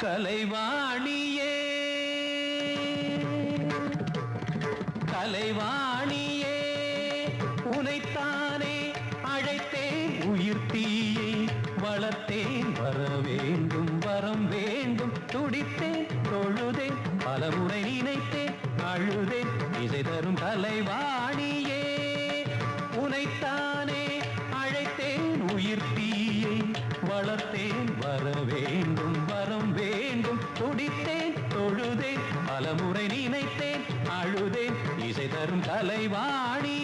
கலைவாணியே. கலைவாணியே உனைத்தானே அழைத்தேன். உயிர் தீயை வளர்த்தேன். வர வேண்டும் வரம் வேண்டும். துடித்தேன் தொழுதேன். பலமுறை நினைத்தேன் அழுதேன். இசை தரும் கலைவாணியே உனைத்தானே அழைத்தேன். உயிர் தீயை வளர்த்தேன். வர வேண்டும் வரம் வேண்டும் பலமுறை நினைத்தேன் அழுதேன் இசை தரும் தலைவாணி.